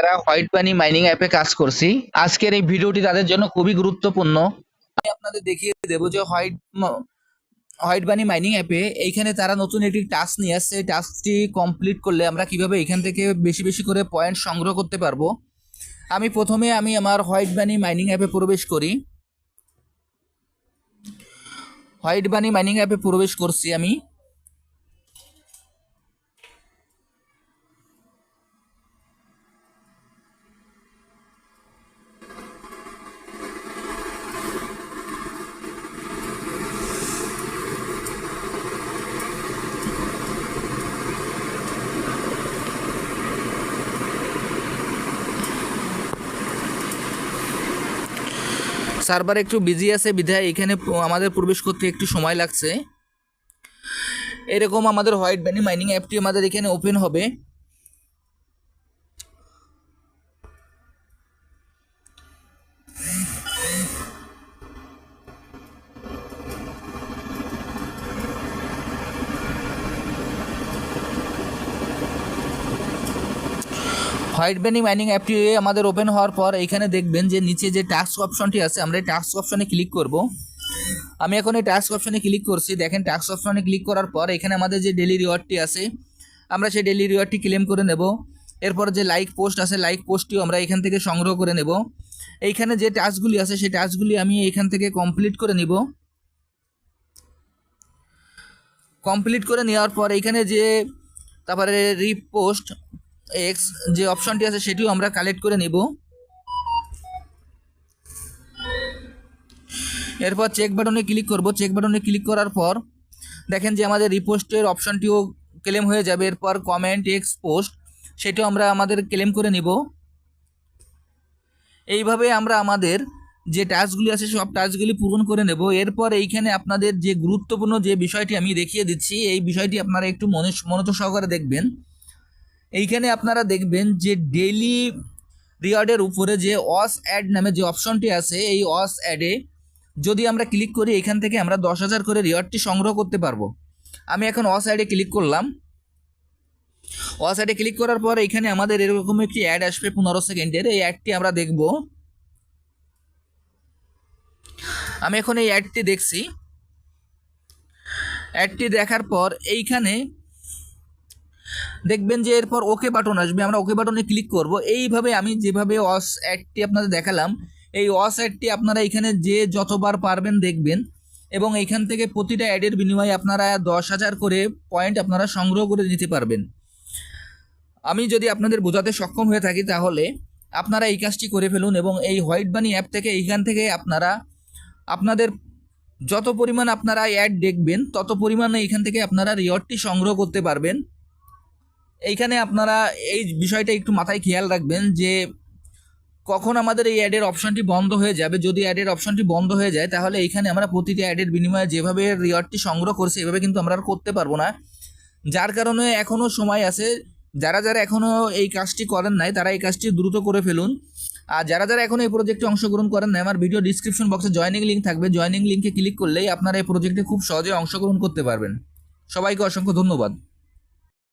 যারা হোয়াইট বানি মাইনিং অ্যাপে কাজ করছি, আজকের এই ভিডিওটি তাদের জন্য খুবই গুরুত্বপূর্ণ। আমি আপনাদের দেখিয়ে দেবো যে হোয়াইট হোয়াইট বানি মাইনিং অ্যাপে এইখানে তারা নতুন একটি টাস্ক নিয়ে আসছে। এই টাস্কটি কমপ্লিট করলে আমরা কীভাবে এখান থেকে বেশি বেশি করে পয়েন্ট সংগ্রহ করতে পারব। আমি প্রথমে আমি আমার হোয়াইট বানি মাইনিং অ্যাপে প্রবেশ করি। হোয়াইট বানি মাইনিং অ্যাপে প্রবেশ করছি আমি। সার্ভার একটু বিজি আছে, বিধায় এখানে আমাদের প্রবেশ করতে একটু সময় লাগছে। এরকম আমাদের হোয়াইট ব্যানি মাইনিং অ্যাপটি আমাদের এখানে ওপেন হবে। হোয়াইট ব্যানি মাইনিং অ্যাপটি আমাদের ওপেন হওয়ার পর এখানে দেখবেন যে নিচে যে টাস্ক অপশনটি আছে, আমরা এই টাস্ক অপশনে ক্লিক করব। আমি এখন এই টাস্ক অপশনে ক্লিক করছি। দেখেন টাস্ক অপশনে ক্লিক করার পর এখানে আমাদের যে ডেলি রিওয়ার্ডটি আছে, আমরা সেই ডেলি রিওয়ার্ডটি ক্লেম করে নেব। এরপর যে লাইক পোস্ট আছে লাইক পোস্টটিও আমরা এখান থেকে সংগ্রহ করে নেব। এইখানে যে টাস্কগুলি আছে, সেই টাস্কগুলি আমি এখান থেকে কমপ্লিট করে নিব। কমপ্লিট করে নেওয়ার পর এইখানে যে, তারপরে রিপোস্ট এক্স যে অপশনটি আছে সেটিও আমরা কালেক্ট করে নিব। এরপর চেক বাটনে ক্লিক করব। চেক বাটনে ক্লিক করার পর দেখেন যে আমাদের রিপোস্টের অপশনটিও ক্লেম হয়ে যাবে। এরপর কমেন্ট এক্স পোস্ট সেটিও আমরা আমাদের ক্লেম করে নিব। এইভাবে আমরা আমাদের যে টাস্কগুলি আছে, সব টাস্কগুলি পূরণ করে নেব। এরপর এইখানে আপনাদের যে গুরুত্বপূর্ণ যে বিষয়টি আমি দেখিয়ে দিচ্ছি, এই বিষয়টি আপনারা একটু মনে মনোযোগ সহকারে দেখবেন। এইখানে আপনারা দেখবেন যে ডেইলি রিওয়ার্ডের উপরে যে অস অ্যাড নামে যে অপশনটি আছে, এই অস অ্যাডে যদি আমরা ক্লিক করি, এখান থেকে আমরা দশ হাজার করে রিওয়ার্ডটি সংগ্রহ করতে পারব। আমি এখন অস অ্যাডে ক্লিক করলাম। অস অ্যাডে ক্লিক করার পর এখানে আমাদের এরকম একটি অ্যাড আসবে পনেরো সেকেন্ডের। এই অ্যাডটি আমরা দেখব। আমি এখন এই অ্যাডটি দেখছি। অ্যাডটি দেখার পর এইখানে দেখবেন যে এরপর ওকে বাটন আসবে, আমরা ওকে বাটনে ক্লিক করব। এইভাবে আমি যেভাবে অস অ্যাডটি আপনাদের দেখালাম, এই অস অ্যাডটি আপনারা এখানে যে যতবার পারবেন দেখবেন এবং এইখান থেকে প্রতিটা অ্যাডের বিনিময়ে আপনারা দশ হাজার করে পয়েন্ট আপনারা সংগ্রহ করে নিতে পারবেন। আমি যদি আপনাদের বোঝাতে সক্ষম হয়ে থাকি তাহলে আপনারা এই কাজটি করে ফেলুন এবং এই হোয়াইট বানি অ্যাপ থেকে এইখান থেকে আপনারা, আপনাদের যত পরিমাণ আপনারা অ্যাড দেখবেন, তত পরিমাণে এখান থেকে আপনারা রিওয়ার্ডটি সংগ্রহ করতে পারবেন। এইখানে আপনারা এই বিষয়টা একটু মাথায় খেয়াল রাখবেন যে কখন আমাদের এই অ্যাডের অপশনটি বন্ধ হয়ে যাবে। যদি অ্যাডের অপশনটি বন্ধ হয়ে যায়, তাহলে এইখানে আমরা প্রতিটি অ্যাডের বিনিময়ে যেভাবে রিওয়ার্ডটি সংগ্রহ করছি, এভাবে কিন্তু আমরা আর করতে পারব না। যার কারণে এখনও সময় আছে, যারা যারা এখনও এই কাজটি করেন নাই, তারা এই কাজটি দ্রুত করে ফেলুন। আর যারা যারা এখন এই প্রজেক্টে অংশগ্রহণ করেন নাই, আমার ভিডিও ডিসক্রিপশন বক্সে জয়নিং লিঙ্ক থাকবে। জয়নিং লিঙ্কে ক্লিক করলেই আপনারা এই প্রজেক্টে খুব সহজে অংশগ্রহণ করতে পারবেন। সবাইকে অসংখ্য ধন্যবাদ।